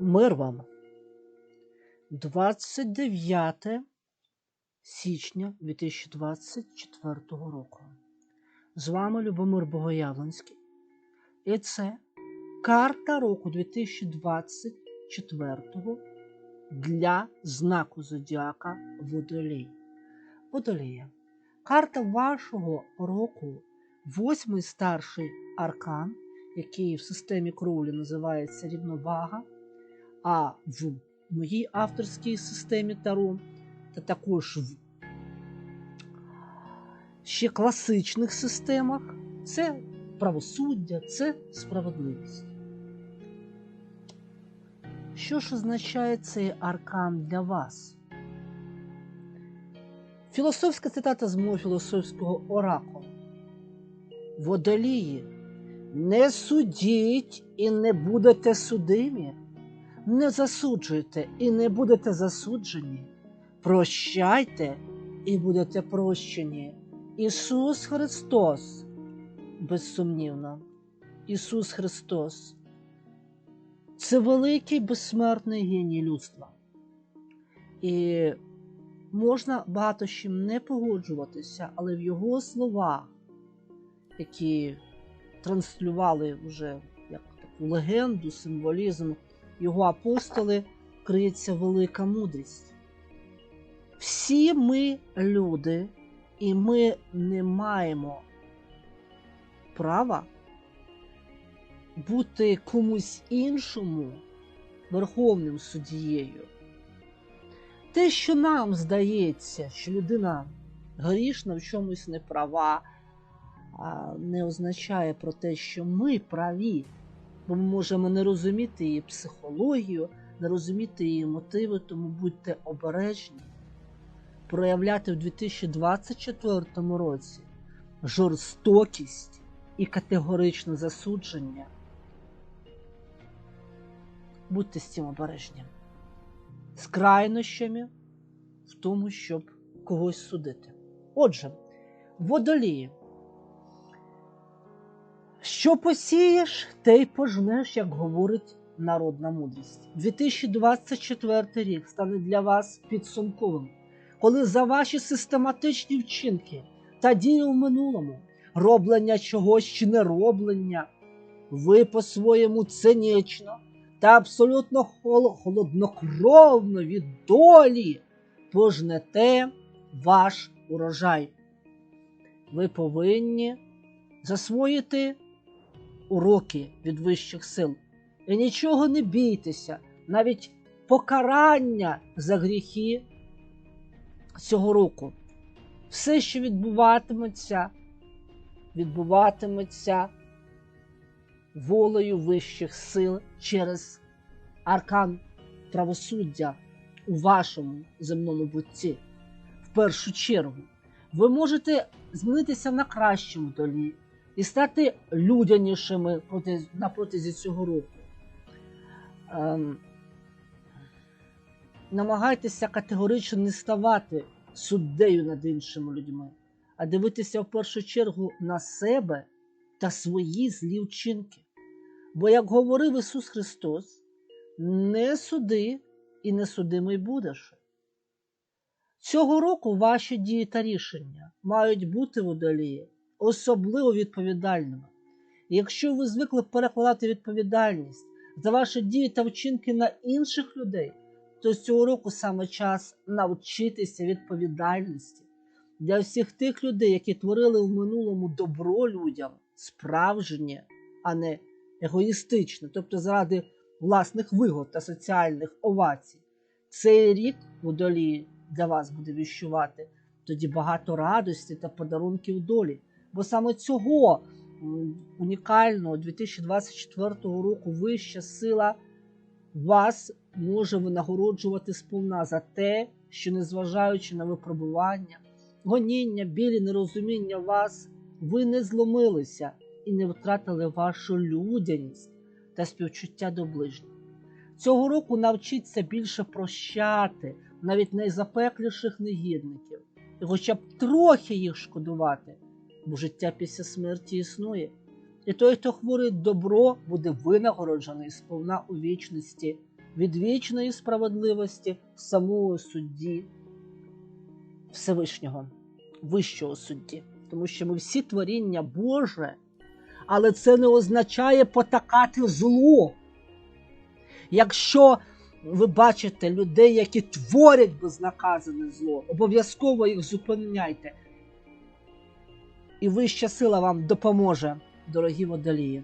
Мир вам. 29 січня 2024 року. З вами Любомир Богоявленський. І це карта року 2024 для знаку Зодіака Водолій. Водолія. Карта вашого року, восьмий старший аркан, який в системі Кроулі називається рівновага. А в моїй авторській системі Таро, та також в ще класичних системах це правосуддя, це справедливість. Що ж означає цей аркан для вас? Філософська цитата з мого філософського оракулу. Водолії, не судіть і не будете судимі не засуджуйте і не будете засуджені. Прощайте і будете прощені. Ісус Христос, безсумнівно, Ісус Христос це великий безсмертний геній людства. І можна багато з чим не погоджуватися, але в його словах, які транслювали вже як таку легенду, символізм його апостоли криється велика мудрість. Всі ми люди, і ми не маємо права бути комусь іншому верховним суддією. Те, що нам здається, що людина грішна в чомусь не права, не означає про те, що ми праві бо ми можемо не розуміти її психологію, не розуміти її мотиви, тому будьте обережні. Проявляти в 2024 році жорстокість і категоричне засудження. Будьте з цим обережні. З крайнощами в тому, щоб когось судити. Отже, водолії. Що посієш, те й пожнеш, як говорить народна мудрість. 2024 рік стане для вас підсумковим, коли за ваші систематичні вчинки та дії в минулому, роблення чогось чи не роблення, ви по-своєму цинічно та абсолютно холоднокровно від долі пожнете ваш урожай. Ви повинні засвоїти уроки від вищих сил. І нічого не бійтеся, навіть покарання за гріхи цього року. Все, що відбуватиметься, відбуватиметься волею вищих сил через аркан правосуддя у вашому земному бутті. В першу чергу, ви можете змінитися на кращому долі і стати людянішими на протязі цього року. Ем, намагайтеся категорично не ставати суддею над іншими людьми, а дивитися в першу чергу на себе та свої злі вчинки. Бо, як говорив Ісус Христос, не суди і не судимий будеш. Цього року ваші дії та рішення мають бути водолії особливо відповідальними. Якщо ви звикли перекладати відповідальність за ваші дії та вчинки на інших людей, то з цього року саме час навчитися відповідальності для всіх тих людей, які творили в минулому добро людям, справжнє, а не егоїстичне, тобто заради власних вигод та соціальних овацій. Цей рік водолії для вас буде віщувати тоді багато радості та подарунків долі. Бо саме цього унікального 2024 року вища сила вас може винагороджувати сповна за те, що, незважаючи на випробування, гоніння, білі, нерозуміння вас, ви не зломилися і не втратили вашу людяність та співчуття до ближніх. Цього року навчіться більше прощати навіть найзапекліших негідників, і хоча б трохи їх шкодувати бо життя після смерті існує. І той, хто хворить добро, буде винагороджений сповна у вічності від вічної справедливості самого судді Всевишнього, вищого судді. Тому що ми всі творіння Боже, але це не означає потакати зло. Якщо ви бачите людей, які творять безнаказане зло, обов'язково їх зупиняйте. І вища сила вам допоможе, дорогі водолії.